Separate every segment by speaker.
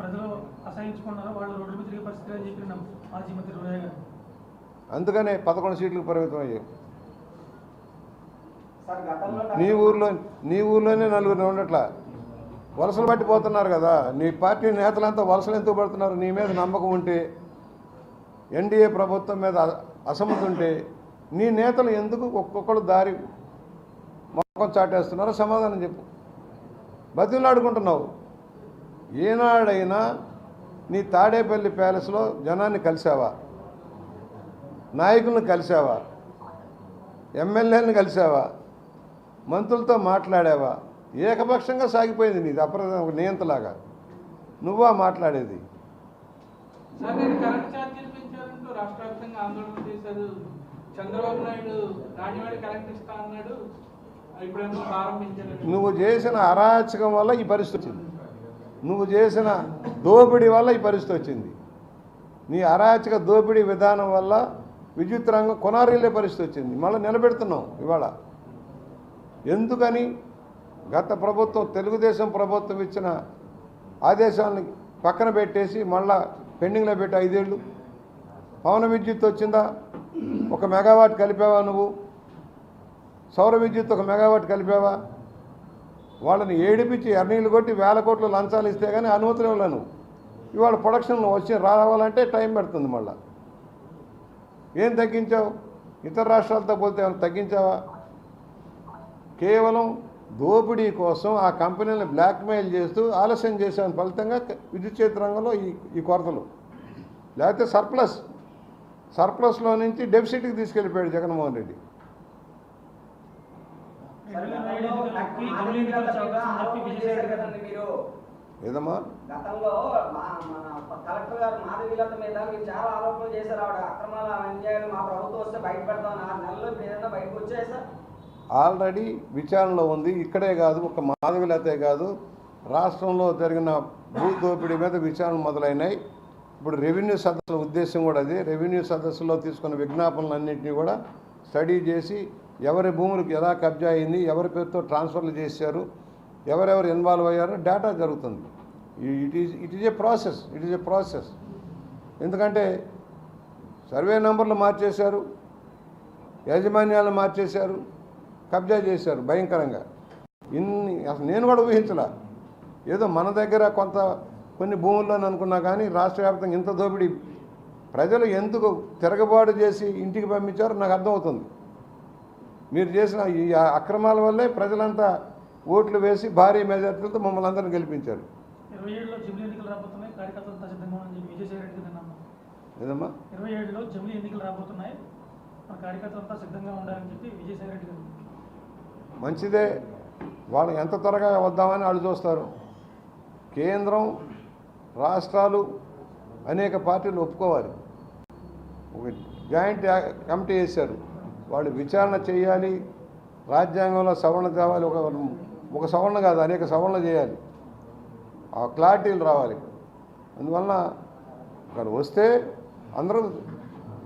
Speaker 1: ప్రజలు అసహించుకున్నారో వాళ్ళు రోడ్డు మీద తిరిగే పరిస్థితి అని చెప్పి మాజీ మంత్రి రోయ్ గారు.
Speaker 2: అందుకనే పదకొండు సీట్లకు పరిమితం
Speaker 3: గతంలో
Speaker 2: నీ ఊర్లో నీ ఊర్లోనే నలుగురు ఉండట్లా? వలసలు పట్టిపోతున్నారు కదా. నీ పార్టీ నేతలంతా వలసలు ఎందుకు పడుతున్నారు? నీ మీద నమ్మకం ఉంటే ఎన్డీఏ ప్రభుత్వం మీద అసమ్మతి ఉంటే నీ నేతలు ఎందుకు ఒక్కొక్కరు దారి మొక్కం చాటేస్తున్నారో సమాధానం చెప్పు. బతిలాడుకుంటున్నావు ఏనాడైనా నీ తాడేపల్లి ప్యాలెస్లో జనాన్ని కలిసావా? నాయకులను కలిసావా? ఎమ్మెల్యేలను కలిసావా? మంత్రులతో మాట్లాడావా? ఏకపక్షంగా సాగిపోయింది నీది అప్ర నియంతలాగా. నువ్వా మాట్లాడేది? నువ్వు చేసిన అరాచకం వల్ల ఈ పరిస్థితి వచ్చింది. నువ్వు చేసిన దోపిడీ వల్ల ఈ పరిస్థితి వచ్చింది. నీ అరాచక దోపిడీ విధానం వల్ల విద్యుత్ రంగం కొనారిల్లే పరిస్థితి వచ్చింది. మళ్ళీ నిలబెడుతున్నాం ఇవాళ. ఎందుకని? గత ప్రభుత్వం తెలుగుదేశం ప్రభుత్వం ఇచ్చిన ఆదేశాలని పక్కన పెట్టేసి మళ్ళా పెండింగ్లో పెట్టి ఐదేళ్ళు. పవన విద్యుత్ వచ్చిందా? ఒక మెగావాట్ కలిపావా నువ్వు? సౌర విద్యుత్ ఒక మెగావాట్ కలిపావా? వాళ్ళని ఏడిపించి ఎర్నీళ్ళు కొట్టి వేల కోట్లు లంచాలు ఇస్తే కానీ అనుమతులు ఇవ్వలేను ఇవాళ ప్రొడక్షన్ వచ్చి రావాలంటే టైం పడుతుంది మళ్ళా. ఏం తగ్గించావు? ఇతర రాష్ట్రాలతో పోతే ఏమైనా తగ్గించావా? కేవలం దోపిడీ కోసం ఆ కంపెనీలను బ్లాక్మెయిల్ చేస్తూ ఆలస్యం చేసిన ఫలితంగా విద్యుత్ చేతి రంగంలో ఈ ఈ కొరతలు. లేకపోతే సర్ప్లస్ సర్ప్లస్లో నుంచి డెఫిసిట్కి తీసుకెళ్ళిపోయాడు జగన్మోహన్ రెడ్డి
Speaker 3: సార్
Speaker 1: ఎమ్మెల్యే
Speaker 3: గతంలో
Speaker 1: ఎన్నికలకి
Speaker 3: మాధవి
Speaker 1: జమిలీ ఎన్నికలు
Speaker 3: లత మీద
Speaker 1: చౌకసం చెప్పి
Speaker 3: ఆరోపణలు
Speaker 1: విజయసాయి
Speaker 3: చేశారు
Speaker 1: రెడ్డి గారు
Speaker 3: కదండి మీరు
Speaker 2: ఏదమ్మా?
Speaker 3: గతంలో కలెక్టర్ గారు మాధవీలత మీద మీరు చాలా ఆరోపణలు చేశారు. ఆవిడ అక్రమాలు అన్యాయాలు మా ప్రభుత్వం వస్తే ఆరు ఏదైనా బయటకు వచ్చాయి సార్?
Speaker 2: ఆల్రెడీ విచారణలో ఉంది. ఇక్కడే కాదు ఒక మాధవిలతే కాదు. రాష్ట్రంలో జరిగిన భూ దోపిడీ మీద విచారణ మొదలైనాయి. ఇప్పుడు రెవెన్యూ సదస్సుల ఉద్దేశం కూడా అది. రెవెన్యూ సదస్సులో తీసుకున్న విజ్ఞాపనలన్నింటినీ కూడా స్టడీ చేసి ఎవరి భూములకు ఎలా కబ్జా అయింది ఎవరి పేరుతో ట్రాన్స్ఫర్లు చేశారు ఎవరెవరు ఇన్వాల్వ్ అయ్యారో డేటా జరుగుతుంది. It is it is a process it is a process. ఎందుకంటే సర్వే నెంబర్లు మార్చేశారు యాజమాన్యాలను మార్చేశారు కబ్జా చేశారు భయంకరంగా. ఇన్ని అసలు నేను కూడా ఊహించలా. ఏదో మన దగ్గర కొంత కొన్ని భూముల్లో అనుకున్నా కానీ రాష్ట్ర వ్యాప్తంగా ఇంత దోపిడీ. ప్రజలు ఎందుకు తిరగబాటు చేసి ఇంటికి పంపించారో నాకు అర్థమవుతుంది. మీరు చేసిన ఈ అక్రమాల వల్లే ప్రజలంతా ఓట్లు వేసి భారీ మెజార్టీలతో మమ్మల్ని అందరిని గెలిపించారు.
Speaker 1: ఇరవై ఏడులో జమిలీ ఎన్నికలు రాబోతున్నాయి. కార్యకర్తలంతా సిద్ధంగా అని చెప్పి విజయసాయి రెడ్డి గారు అన్నారు.
Speaker 2: ఏదమ్మా?
Speaker 1: ఇరవై ఏడులో జమిలీ ఎన్నికలు రాబోతున్నాయి. మన కార్యకర్తలంతా సిద్ధంగా ఉండాలని చెప్పి విజయసాయి రెడ్డి గారు
Speaker 2: మంచిదే. వాళ్ళు ఎంత త్వరగా వద్దామని వాళ్ళు చూస్తారు. కేంద్రం రాష్ట్రాలు అనేక పార్టీలు ఒప్పుకోవాలి. ఒక జాయింట్ కమిటీ వేశారు. వాళ్ళు విచారణ చేయాలి రాజ్యాంగంలో సవరణ తేవాలి ఒక ఒక సవరణ కాదు అనేక సవరణలు చేయాలి. ఆ క్లారిటీలు రావాలి. అందువలన అక్కడ వస్తే అందరూ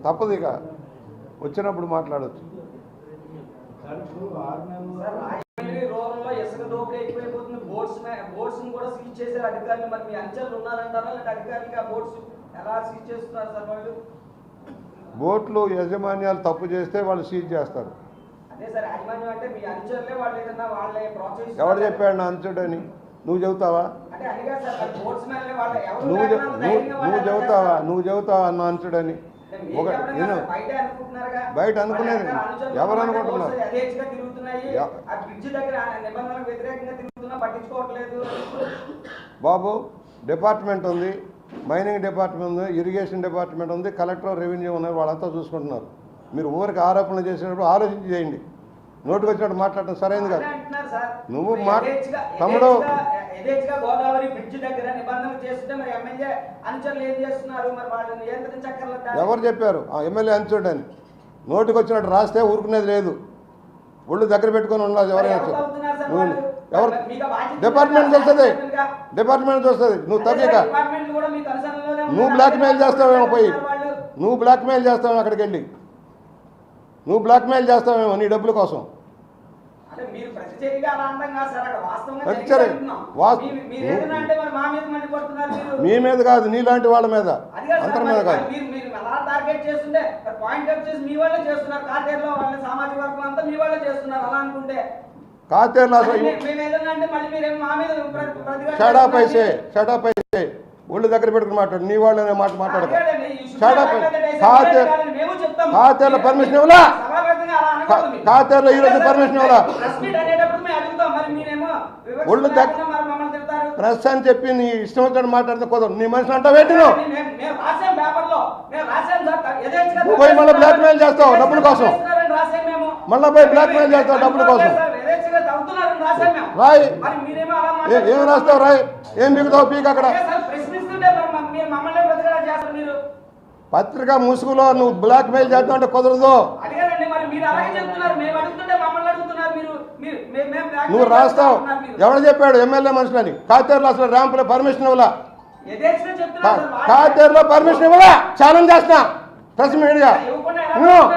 Speaker 2: తప్పదు ఇక. వచ్చినప్పుడు మాట్లాడవచ్చు
Speaker 3: అధికారులు మరి మీ అంచెలు ఉన్నారంటారా? అధికారులకి ఆ ఎలా సీజ్ చేస్తున్నారు సార్ వాళ్ళు?
Speaker 2: బోట్లు యజమాన్యాలు తప్పు చేస్తే వాళ్ళు సీజ్ చేస్తారు. ఎవడు చెప్పాడు నా అంచుడని నువ్వు చెబుతావా?
Speaker 3: ఎవరు
Speaker 2: నువ్వు నువ్వు చెబుతావా? నువ్వు చెబుతావా నా అంచుడని ఒక నేను
Speaker 3: బయటే
Speaker 2: అనుకునేది. ఎవరు అనుకుంటున్నారు? బాబు డిపార్ట్మెంట్ ఉంది. మైనింగ్ డిపార్ట్మెంట్ ఉంది ఇరిగేషన్ డిపార్ట్మెంట్ ఉంది కలెక్టర్ రెవెన్యూ ఉన్నాయి వాళ్ళంతా చూసుకుంటున్నారు. మీరు ఊరికి ఆరోపణలు చేసేటప్పుడు ఆలోచించి చేయండి. నోటికి వచ్చినట్టు మాట్లాడటం సరైనది కాదు. నువ్వు మా- తమ్ముడు. ఎవరు చెప్పారు? ఆ ఎమ్మెల్యే అంచుడని నోటికి వచ్చినట్టు రాస్తే ఊరుకునేది లేదు. ఒళ్ళు దగ్గర పెట్టుకొని ఉండాలి ఎవరైనా
Speaker 3: ఎవరు?
Speaker 2: డిపార్ట్మెంట్? చూస్తుంది? డిపార్ట్మెంట్ చూస్తుంది. నువ్వు తగ్గక నువ్వు. బ్లాక్మెయిల్ చేస్తావేమో పోయి. నువ్వు బ్లాక్మెయిల్ చేస్తావేమో అక్కడికి వెళ్ళి నువ్వు బ్లాక్మెయిల్ చేస్తావేమో నీ డబ్బుల కోసం.
Speaker 3: మీ- మీద
Speaker 2: కాదు నీలాంటి వాళ్ళ మీద. అందరి మీద కాదు.
Speaker 3: టార్గెట్ చేస్తుంటే పాయింట్ అవుట్ చేసి మీ వాళ్ళే చేస్తున్నారు. సామాజిక వర్గం అంతా మీ వాళ్ళే చేస్తున్నారు. అలా అనుకుంటే
Speaker 2: కాతేర్లు షడా. పైసే షడా పైసే ఒళ్ళు దగ్గర పెట్టుకుని మాట్లాడు. నీ వాళ్ళనే మాట మాట్లాడక.
Speaker 3: శుద్ధ
Speaker 2: షడా కాతే-. కాతేర్ల పర్మిషన్ ఇవ్వలా? కాతేర్ల ఈ రోజు
Speaker 3: అదే సార్,
Speaker 2: పర్మిషన్ ఇవ్వలా? ఒళ్ళు ప్రెస్ అని చెప్పి నీ ఇష్టం వచ్చినట్టు మాట్లాడితే కుదరదు. నీ మనిషిని అంటావు ఏంటి నువ్వు? పోయి మళ్ళీ blackmail చేస్తావు డబ్బుల కోసం. మళ్ళా పోయి blackmail చేస్తావు డబ్బుల కోసం.
Speaker 3: సార్, యథేచ్ఛగా చదువుతున్నారని రాసాం మేము
Speaker 2: రాయ్. ఏ- ఏం రాస్తావు రాయ్? ఏం బిగుతావు పీక్ అక్కడ. పత్రిక ముసుగులో నువ్వు బ్లాక్ మెయిల్ చేస్తావు అంటే కుదరదు. నువ్వు రాస్తావు. ఎవడు చెప్పాడు? ఎమ్మెల్యే మనుషులని. కాతేరులో అసలు ర్యాంపులో పర్మిషన్ ఇవ్వలా. కాతేరులో పర్మిషన్ ఇవ్వలా. ఛాలెంజ్ చేస్తున్నా. Press media. నువ్వు?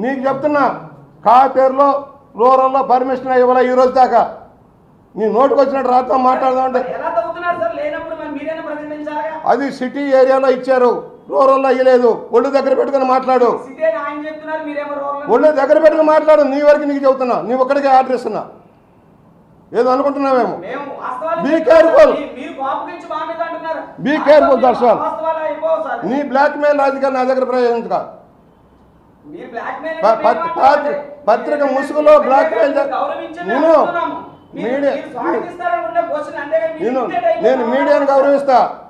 Speaker 2: నీకు చెప్తున్నా. కాతేరులో రూరల్లో పర్మిషన్ ఇవ్వలే ఈ రోజు దాకా. నీ నోటికి వచ్చినట్టు రాత్రి మాట్లాడదాం అంటే.
Speaker 3: మరి ఎలా తగ్గుతున్నారు సార్? లేనప్పుడు మరి మీరైనా ప్రకటించాలిగా
Speaker 2: అది సిటీ ఏరియాలో ఇచ్చారు. రూరల్లో ఇవ్వలేదు ఒళ్ళు దగ్గర పెట్టుకుని మాట్లాడు. ఒళ్ళు దగ్గర పెట్టుకుని మాట్లాడు. నీ వరకు నీకు చెబుతున్నా. నీ ఒక్కడికే ఆర్డర్ ఇస్తున్నా. ఏదో అనుకుంటున్నావేమో. that's all.
Speaker 3: వాస్తవాలు అయిపోవు సార్.
Speaker 2: నీ బ్లాక్మెయిల్ రాజకీయాలు నా దగ్గర ప్రయోగించుక
Speaker 3: మీరు
Speaker 2: పత్రిక ముసుగులో చే- నేను మీడియా- నేను నేను మీడియాను గౌరవిస్తా.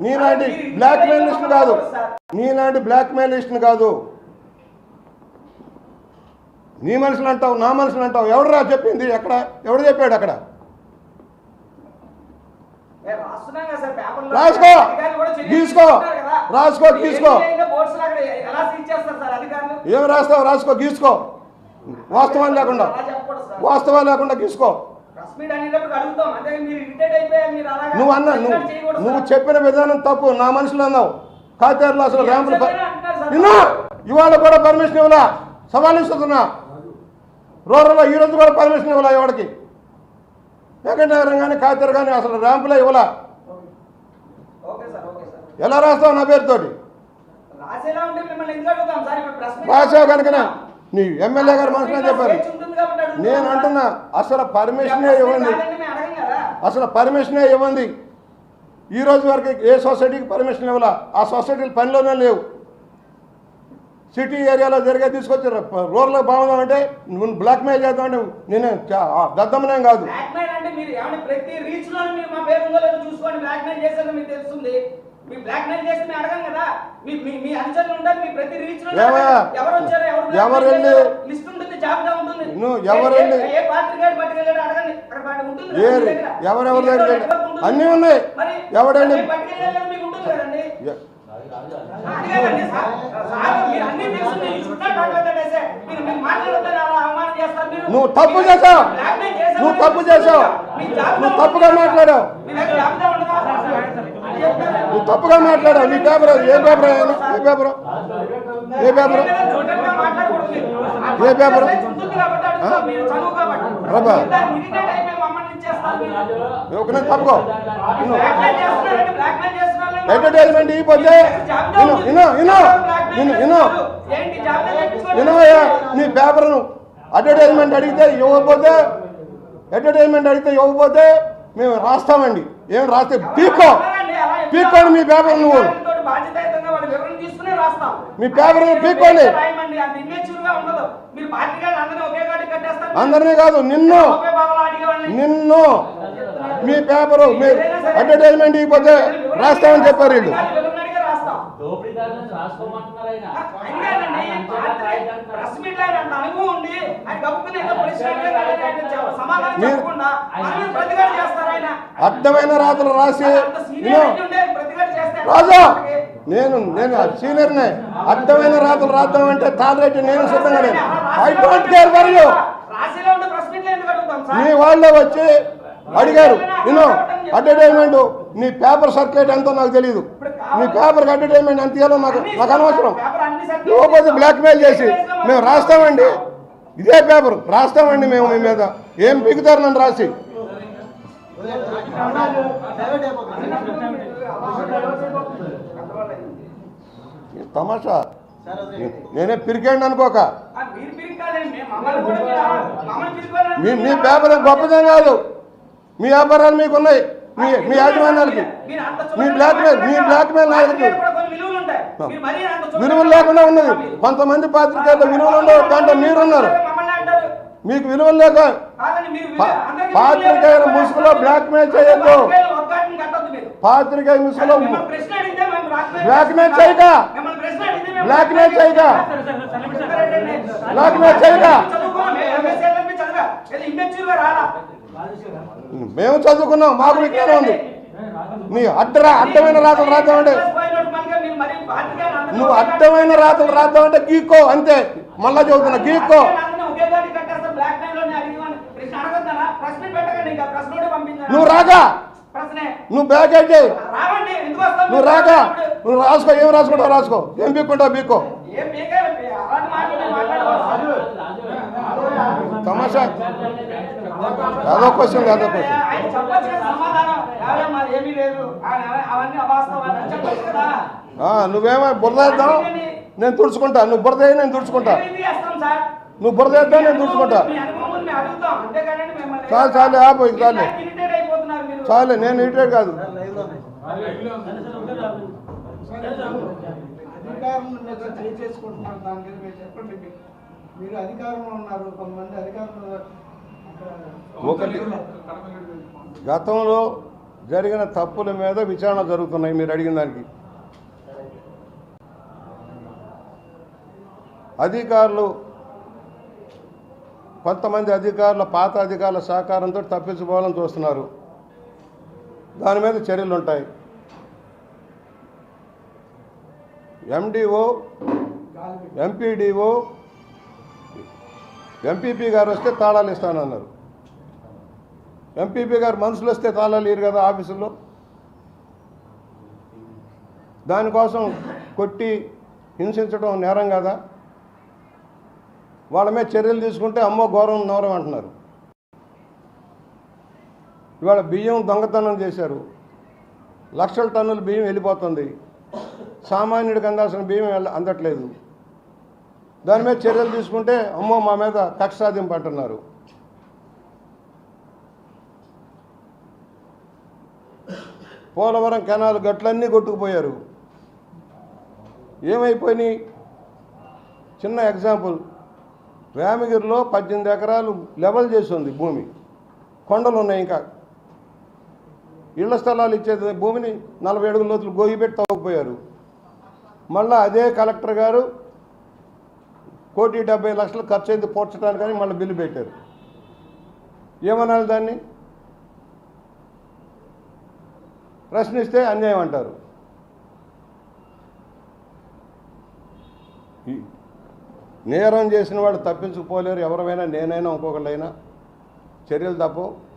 Speaker 2: నీలాంటి బ్లాక్ మెయిలిస్ట్ కాదు. నీలాంటి బ్లాక్ మెయిలిస్ట్ కాదు. నీ మనుషులు అంటావు నా మనుషులు అంటావు. ఎవడురా చెప్పింది? ఎక్కడ? ఎవడు చెప్పాడు అక్కడ? రాసుకో. గీసుకో. రాసుకో, గీసుకో. ఏం రాస్తావు? రాసుకో గీసుకో. వాస్తవాలు లేకుండా వాస్తవాలు లేకుండా
Speaker 3: అలాగా
Speaker 2: నువ్వు అన్న నువ్వు నువ్వు. చెప్పిన విధానం తప్పు నా మనుషులు అన్నావు. కాతేరులో అసలు ర్యాంపులు. నిన్న! ఇవాళ కూడా పర్మిషన్ ఇవ్వలా? సవాల్ ఇస్తున్నా. రూరల్లో ఈ రోజు కూడా పర్మిషన్ ఇవ్వలా ఎవరికి వెంకటనగరం కానీ కాతేరు కానీ అసలు ర్యాంపులే ఇవ్వలా? ఎలా రాస్తావు నా పేరుతోటి? రాసావు కనుకనే నీ ఎమ్మెల్యే గారు మనుషులే చెప్పారు. నేను. అంటున్నా అసలు పర్మిషనే ఇవ్వండి. అసలు పర్మిషనే ఇవ్వండి. ఈ రోజు వరకు ఏ సొసైటీకి పర్మిషన్ ఇవ్వాలా? ఆ సొసైటీలు పనిలోనే లేవు. సిటీ ఏరియాలో జరిగే తీసుకొచ్చారు. రూరల్ బాగుందామంటే నువ్వు బ్లాక్మెయిల్ చేద్దామంటే నేను దద్దమ్మనేం కాదు.
Speaker 3: మా చేస్తే మేము అడగం కదా. మీ మీ మీ అనుచరులు ఉంటారు మీ ప్రతి రీచ్
Speaker 2: ఏమయ్యా?
Speaker 3: ఎవరు? వచ్చారు ఎవరు? లిస్ట్ ఉంటుంది జాబితా ఉంటుంది. ఏ- పార్టీ పట్టుకెళ్ళాడు అడగండి. అక్కడ పార్టీ ఉంటుంది.
Speaker 2: ఎవరెవరి దగ్గర. అన్నీ ఉన్నాయి.
Speaker 3: మరి
Speaker 2: ఎవడండి
Speaker 3: మీకు ఉంటుంది కదండి. అన్ని
Speaker 2: నువ్వు తప్పు
Speaker 3: చేశారు.
Speaker 2: నువ్వు తప్పు
Speaker 3: జాబితా
Speaker 2: నువ్వు తప్పుగా మాట్లాడావు. నువ్వు తప్పుగా మాట్లాడావు. నీ పేపర్ ఏ పేపర్ ఏ పేపర్? ఏ పేపర్? ఏ పేపరు?
Speaker 3: పర్సెంట్
Speaker 2: రబ్బా. ఒకనే తప్పుకో. ఎంటర్టైన్మెంట్ ఇవ్వకపోతే ఇను
Speaker 3: ఉంది.
Speaker 2: ఇను ఇను వినవయ్యా నీ పేపర్ను అడ్వర్టైజ్మెంట్ అడిగితే ఇవ్వకపోతే అడ్వర్టైజ్మెంట్ అడిగితే ఇవ్వకపోతే మేము రాస్తామండి. ఏం రాస్తే పీక్కో పీక్కోండి మీ పేపర్ నువ్వు. మీ పేపర్ పీక్కోండి.
Speaker 3: అందరినీ
Speaker 2: కాదు నిన్ను. నిన్ను. మీ పేపరు మీరు అడ్వర్టైజ్మెంట్ ఇవ్వకపోతే రాస్తామని చెప్పారు వీళ్ళు.
Speaker 4: దోపిడీదారులను రాసుకోమంటున్నారు ఆయన
Speaker 3: ప్రెస్ మీట్ ఆయన అనుభవం ఆయన గబుక్కుని సమాధానం చెప్పకుండా చేస్తారు ఆయన.
Speaker 2: అర్థమైన రాతలు రాసి రాజా నేను నేను సీనియర్నే అర్థమైన రాతలు రాద్దామంటే తాళరెడ్డి నేను సిద్ధంగా లేను. I don't care for you మీ వాళ్ళే వచ్చి అడిగారు. నేను అడ్వర్టైజ్మెంట్ నీ పేపర్ సర్క్యులేట్ ఎంతో నాకు తెలియదు నీ పేపర్కి అడ్వర్టైజ్మెంట్ ఎంత ఇవ్వాలో నాకు నాకు అనవసరం.
Speaker 3: పేపర్
Speaker 2: ఇవ్వకపోతే బ్లాక్మెయిల్ చేసి మేము రాస్తామండి. ఇదే పేపర్ రాస్తామండి మేము మీ మీద. ఏం పీకుతారు నన్ను రాసి? తమాషా? నేనే పిరికేయండి అనుకోక. మీ మీ పేపర్ గొప్పదేం కాదు. మీ వ్యాపారాలు మీకు ఉన్నాయి మీ మీ యాజమాన్యాలకి మీ
Speaker 3: చూడండి,
Speaker 2: బ్లాక్ మెయిల్ మీ
Speaker 3: మాట్లాడాక
Speaker 2: బ్లాక్ మెయిల్ నాయకులు
Speaker 3: పాత్రికేయులు కూడా కొన్ని విలువలు
Speaker 2: లేకుండా ఉన్నది కొంతమంది పాత్రికేయులు విలువలు ఉండవు దాంట్లో మీరున్నారు మీకు విలువలు లేక
Speaker 3: కాదండి మీరు విలువ-
Speaker 2: పా-
Speaker 3: అందరికీ
Speaker 2: పాత్రికేయుల
Speaker 3: విలువలు
Speaker 2: ముసుగులో. బ్లాక్ మెయిల్ చేయొద్దు. పాత్రికేయ ముసుగులో
Speaker 3: బ్లాక్ మెయిల్.
Speaker 2: చేయక.
Speaker 3: మిమ్మల్ని ప్రశ్న అడిగితే మేము
Speaker 2: బ్లాక్ మెయిల్ చేయక.
Speaker 1: సరే సరే సరే లిమిట్ సార్.
Speaker 3: చెప్తారండి.
Speaker 2: బ్లాక్ మెయిల్ చేయక.
Speaker 3: మేము
Speaker 2: చదువుకున్నాం మాకు విజ్ఞానం ఉంది. నీ అడ్డరా అడ్డమైన రాతలు రాద్దామంటే నువ్వు అడ్డమైన రాతలు రాద్దామంటే గీక్కో అంతే. మళ్ళా చదువుతున్నా గీక్కో. నువ్వు రాగా. నువ్వు బ్యాగ్ అయితే నువ్వు రాగా. నువ్వు రాసుకో ఏం రాసుకుంటావు రాసుకో. ఏం బీక్కుంటావు బీక్కో. తమాషా. అదో క్వశ్చన్ అదో క్వశ్చన్. నువ్వేమో బురదేద్దాం నేను తుడుచుకుంటా. నువ్వు బురద నేను తుడుచుకుంటా. నువ్వు బురదేద్దాం నేను తుడుచుకుంటా. చాలు చాలు ఆపు ఇక చాలు. చాలు నేను ఇటే కాదు.
Speaker 5: మీరు అధికారంలో ఉన్నారు. కొంతమంది అధికారంలో
Speaker 2: ఒకటి. గతంలో జరిగిన తప్పుల మీద విచారణ జరుగుతున్నాయి మీరు అడిగిన దానికి. అధికారులు కొంతమంది అధికారుల పాత అధికారుల సహకారంతో తప్పించుకోవాలని చూస్తున్నారు. దాని మీద చర్యలు ఉంటాయి. ఎండిఓ ఎంపీడీఓ ఎంపీపీ గారు వస్తే తాళాలు ఇస్తానన్నారు ఎంపీపీ గారు మనుషులు వస్తే తాళాలు ఇరు కదా ఆఫీసుల్లో దానికోసం కొట్టి హింసించడం నేరం కదా? వాళ్ళ మీద చర్యలు తీసుకుంటే అమ్మో గౌరవం నోరం అంటున్నారు. ఇవాళ బియ్యం దొంగతనం చేశారు. లక్షల టన్నుల బియ్యం వెళ్ళిపోతుంది. సామాన్యుడికి అందాల్సిన బియ్యం అందట్లేదు. దాని మీద చర్యలు తీసుకుంటే అమ్మో మా మీద కక్ష సాధింపు అంటున్నారు పోలవరం కెనాల్ గట్లన్నీ కొట్టుకుపోయారు. ఏమైపోయినాయి? చిన్న ఎగ్జాంపుల్. వేమగిరిలో పద్దెనిమిది ఎకరాలు లెవెల్ చేసి ఉంది భూమి. కొండలు ఉన్నాయి ఇంకా. ఇళ్ళ స్థలాలు ఇచ్చేది భూమిని నలభై అడుగుల లోతులు గోయి పెట్టి తవ్వకపోయారు. మళ్ళీ అదే కలెక్టర్ గారు కోటి డెబ్బై లక్షలు ఖర్చు అయింది పోడ్చడానికని మళ్ళీ బిల్లు పెట్టారు. ఏమనాలి దాన్ని? ప్రశ్నిస్తే అన్యాయం అంటారు. నేరం చేసిన వాడు తప్పించుకుపోలేరు ఎవరైనా నేనైనా ఇంకొకళ్ళైనా. చర్యలు తప్పవు.